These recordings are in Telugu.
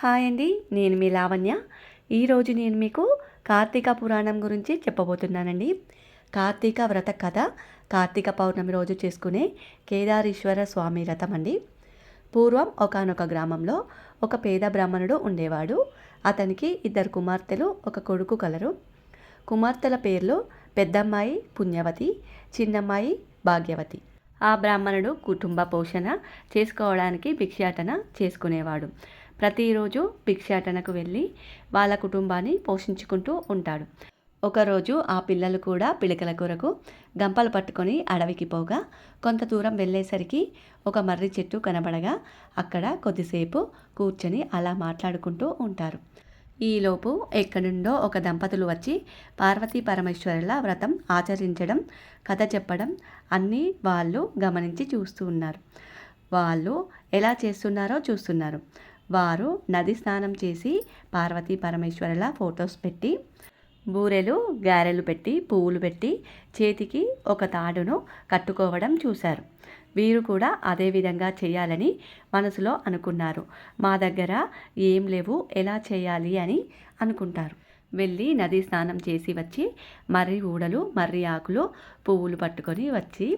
హాయ్ అండి నేను మీ లావణ్య. ఈరోజు నేను మీకు కార్తీక పురాణం గురించి చెప్పబోతున్నానండి. కార్తీక వ్రత కథ కార్తీక పౌర్ణమి రోజు చేసుకునే కేదారీశ్వర స్వామి వ్రతం అండి. పూర్వం ఒకనొక గ్రామంలో ఒక పేద బ్రాహ్మణుడు ఉండేవాడు. అతనికి ఇద్దరు కుమార్తెలు ఒక కొడుకు కలరు. కుమార్తెల పేర్లు పెద్దమ్మాయి పుణ్యవతి చిన్నమ్మాయి భాగ్యవతి. ఆ బ్రాహ్మణుడు కుటుంబ పోషణ చేసుకోవడానికి భిక్షాటన చేసుకునేవాడు. ప్రతిరోజు భిక్షాటనకు వెళ్ళి వాళ్ళ కుటుంబాన్ని పోషించుకుంటూ ఉంటాడు. ఒకరోజు ఆ పిల్లలు కూడా పిలకల కొరకు గంపలు పట్టుకొని అడవికి పోగా కొంత దూరం వెళ్ళేసరికి ఒక మర్రి చెట్టు కనబడగా అక్కడ కొద్దిసేపు కూర్చొని అలా మాట్లాడుకుంటూ ఉంటారు. ఈలోపు ఎక్కడి నుండో ఒక దంపతులు వచ్చి పార్వతీ పరమేశ్వరుల వ్రతం ఆచరించడం కథ చెప్పడం అన్నీ వాళ్ళు గమనించి చూస్తూ ఉన్నారు. వాళ్ళు ఎలా చేస్తున్నారో చూస్తున్నారు. వారు నది స్నానం చేసి పార్వతీ పరమేశ్వరుల ఫొటోస్ పెట్టి బూరెలు గారెలు పెట్టి పువ్వులు పెట్టి చేతికి ఒక తాడును కట్టుకోవడం చూశారు. వీరు కూడా అదే విధంగా చేయాలని మనసులో అనుకున్నారు. మా దగ్గర ఏం లేవు ఎలా చేయాలి అని అనుకుంటారు. వెళ్ళి నది స్నానం చేసి వచ్చి మర్రి ఊడలు మర్రి ఆకులు పువ్వులు పట్టుకొని వచ్చి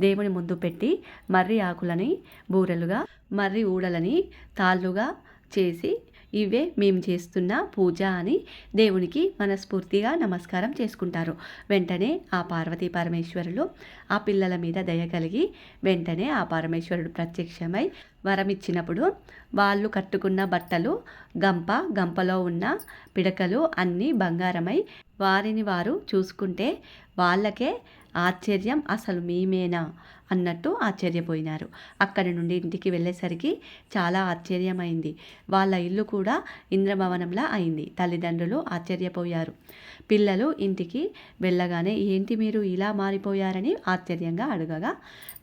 దేవుని ముందు పెట్టి మర్రి ఆకులని బూరెలుగా మర్రి ఊడలని తాళ్ళుగా చేసి ఇవే మేము చేస్తున్న పూజ అని దేవునికి మనస్ఫూర్తిగా నమస్కారం చేసుకుంటారు. వెంటనే ఆ పార్వతీ పరమేశ్వరులు ఆ పిల్లల మీద దయ కలిగి వెంటనే ఆ పరమేశ్వరుడు ప్రత్యక్షమై వరమిచ్చినప్పుడు వాళ్ళు కట్టుకున్న బట్టలు గంప గంపలో ఉన్న పిడకలు అన్నీ బంగారమై వారిని వారు చూసుకుంటే వాళ్ళకే ఆశ్చర్యం అసలు మేమేనా? అన్నట్టు ఆశ్చర్యపోయినారు. అక్కడి నుండి ఇంటికి వెళ్ళేసరికి చాలా ఆశ్చర్యమైంది. వాళ్ళ ఇల్లు కూడా ఇంద్రభవనంలా అయింది. తల్లిదండ్రులు ఆశ్చర్యపోయారు. పిల్లలు ఇంటికి వెళ్ళగానే ఏంటి మీరు ఇలా మారిపోయారని ఆశ్చర్యంగా అడగగా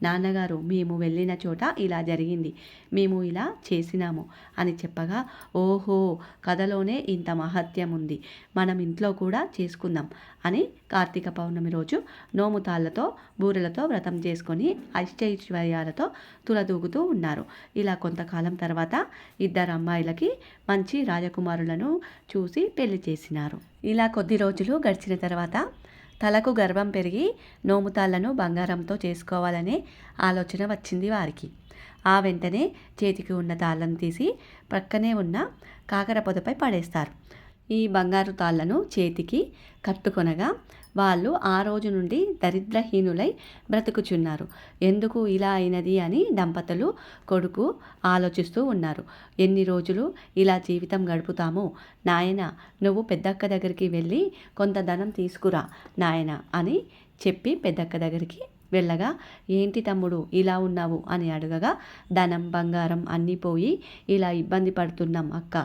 నాన్నగారు మేము వెళ్ళిన చోట ఇలా జరిగింది. మేము ఇలా చేసినాము అని చెప్పగా ఓహో కథలోనే ఇంత మహత్యం ఉంది. మనం ఇంట్లో కూడా చేసుకుందాం అని కార్తీక పౌర్ణమి రోజు నోముతాళ్ళతో బూరెలతో వ్రతం చేసుకొని అష్టైశ్వర్యాలతో తులదూగుతూ ఉన్నారు. ఇలా కొంతకాలం తర్వాత ఇద్దరు అమ్మాయిలకి మంచి రాజకుమారులను చూసి పెళ్ళి చేసినారు. ఇలా కొద్ది రోజులు గడిచిన తర్వాత తలకు గర్వం పెరిగి నోముతాళ్ళను బంగారంతో చేసుకోవాలనే ఆలోచన వచ్చింది వారికి. ఆ వెంటనే చేతికి ఉన్న తాళ్ళను తీసి ప్రక్కనే ఉన్న కాకర పొదపై పడేస్తారు. ఈ బంగారు తాళ్ళను చేతికి కట్టుకొనగా వాళ్ళు ఆ రోజు నుండి దరిద్రహీనులై బ్రతుకుచున్నారు. ఎందుకు ఇలా అయినది అని దంపతులు కొడుకు ఆలోచిస్తూ ఉన్నారు. ఎన్ని రోజులు ఇలా జీవితం గడుపుతాము? నాయన నువ్వు పెద్దక్క దగ్గరికి వెళ్ళి కొంత ధనం తీసుకురా నాయన అని చెప్పి పెద్దక్క దగ్గరికి వెళ్ళగా ఏంటి తమ్ముడు ఇలా ఉన్నావు? అని అడగగా ధనం బంగారం అన్నీ పోయి ఇలా ఇబ్బంది పడుతున్నాం అక్క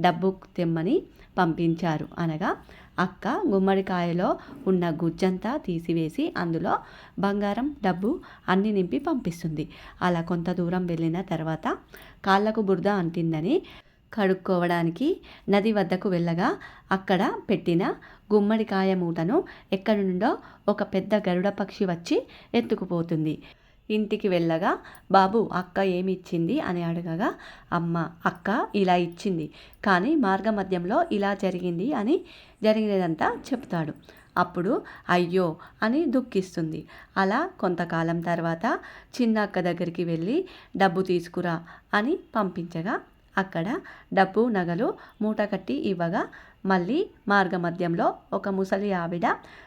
డబ్బు తెమ్మని పంపించారు అనగా అక్క గుమ్మడికాయలో ఉన్న గుజ్జంతా తీసివేసి అందులో బంగారం డబ్బు అన్ని నింపి పంపిస్తుంది. అలా కొంత దూరం వెళ్ళిన తర్వాత కాళ్ళకు బురద అంటిందని కడుక్కోవడానికి నది వద్దకు వెళ్ళగా అక్కడ పెట్టిన గుమ్మడికాయ మూటను ఎక్కడి నుండో ఒక పెద్ద గరుడ పక్షి వచ్చి ఎత్తుకుపోతుంది. ఇంటికి వెళ్ళగా బాబు అక్క ఏమి ఇచ్చింది? అని అడగగా అమ్మ అక్క ఇలా ఇచ్చింది కానీ మార్గమధ్యంలో ఇలా జరిగింది అని జరిగినదంతా చెప్తాడు. అప్పుడు అయ్యో అని దుఃఖిస్తుంది. అలా కొంతకాలం తర్వాత చిన్న అక్క దగ్గరికి వెళ్ళి డబ్బు తీసుకురా అని పంపించగా అక్కడ డబ్బు నగలు మూట కట్టి ఇవ్వగా మళ్ళీ మార్గమధ్యంలో ఒక ముసలి ఆవిడ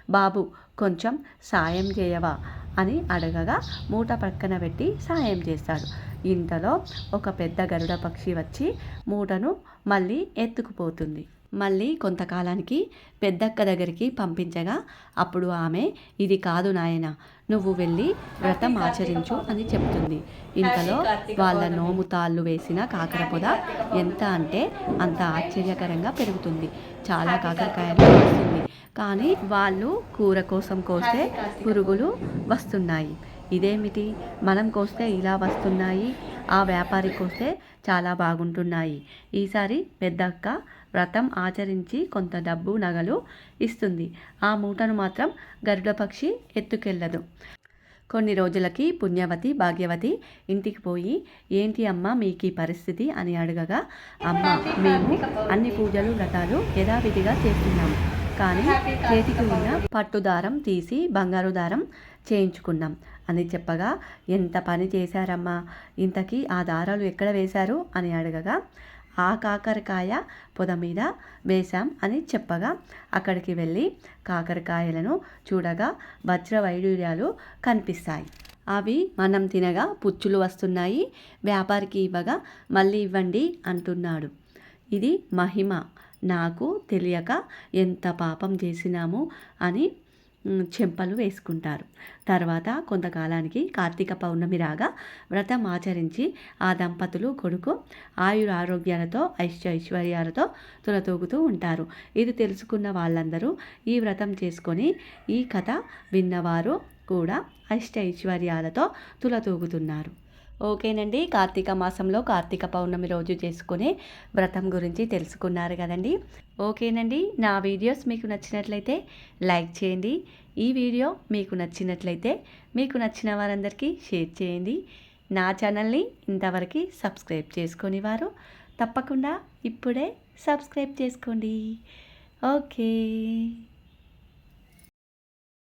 బాబు కొంచెం సాయం చేయవా? అని అడగగా మూట పక్కన పెట్టి సాయం చేస్తాడు. ఇంతలో ఒక పెద్ద గరుడ పక్షి వచ్చి మూటను మళ్ళీ ఎత్తుకుపోతుంది. మళ్ళీ కొంతకాలానికి పెద్దక్క దగ్గరికి పంపించగా అప్పుడు ఆమె ఇది కాదు నాయన నువ్వు వెళ్ళి వ్రతం ఆచరించు అని చెప్తుంది. ఇంతలో వాళ్ళ నోము తాళ్ళు వేసిన కాకర పొద ఎంత అంటే అంత ఆశ్చర్యకరంగా పెరుగుతుంది. చాలా కాకరకాయలు వస్తుంది. కానీ వాళ్ళు కూర కోసం కోస్తే పురుగులు వస్తున్నాయి. ఇదేమిటి? మనం కోస్తే ఇలా వస్తున్నాయి ఆ వ్యాపారి కోస్తే చాలా బాగుంటున్నాయి. ఈసారి పెద్దక్క వ్రతం ఆచరించి కొంత డబ్బు నగలు ఇస్తుంది. ఆ మూటను మాత్రం గరుడపక్షి ఎత్తుకెళ్ళదు కొన్ని రోజులకి పుణ్యవతి భాగ్యవతి ఇంటికి పోయి ఏంటి అమ్మ మీకు ఈ పరిస్థితి? అని అడగగా అమ్మ మేము అన్ని పూజలు వ్రతాలు యథావిధిగా చేస్తున్నాము కానీ చేతికి ఉన్న పట్టు దారం తీసి బంగారు దారం చేయించుకున్నాం. అని చెప్పగా ఎంత పని చేశారమ్మా? ఇంతకీ ఆ దారాలు ఎక్కడ వేశారు? అని అడగగా ఆ కాకరకాయ పొద మీద వేశాం అని చెప్పగా అక్కడికి వెళ్ళి కాకరకాయలను చూడగా వజ్రవైడూర్యాలు కనిపిస్తాయి. అవి మనం తినగా పుచ్చులు వస్తున్నాయి వ్యాపారికి ఇవ్వగా మళ్ళీ ఇవ్వండి అంటున్నాడు. ఇది మహిమ. నాకు తెలియక ఎంత పాపం చేసినాము అని చెంపలు వేసుకుంటారు. తర్వాత కొంతకాలానికి కార్తీక పౌర్ణమి రాగా వ్రతం ఆచరించి ఆ దంపతులు కొడుకు ఆయుర ఆరోగ్యాలతో ఐశ్వ ఐశ్వర్యాలతో తులతూగుతూ ఉంటారు. ఇది తెలుసుకున్న వాళ్ళందరూ ఈ వ్రతం చేసుకొని ఈ కథ విన్నవారు కూడా అష్ట ఐశ్వర్యాలతో తులతూగుతున్నారు. ఓకేనండి. కార్తీక మాసంలో కార్తీక పౌర్ణమి రోజు చేసుకునే వ్రతం గురించి తెలుసుకున్నారు కదండి. ఓకేనండి. నా వీడియోస్ మీకు నచ్చినట్లయితే లైక్ చేయండి. ఈ వీడియో మీకు నచ్చినట్లయితే మీకు నచ్చిన వారందరికీ షేర్ చేయండి. నా ఛానల్ని ఇంతవరకు సబ్స్క్రైబ్ చేసుకొని వారు తప్పకుండా ఇప్పుడే సబ్స్క్రైబ్ చేసుకోండి. ఓకే.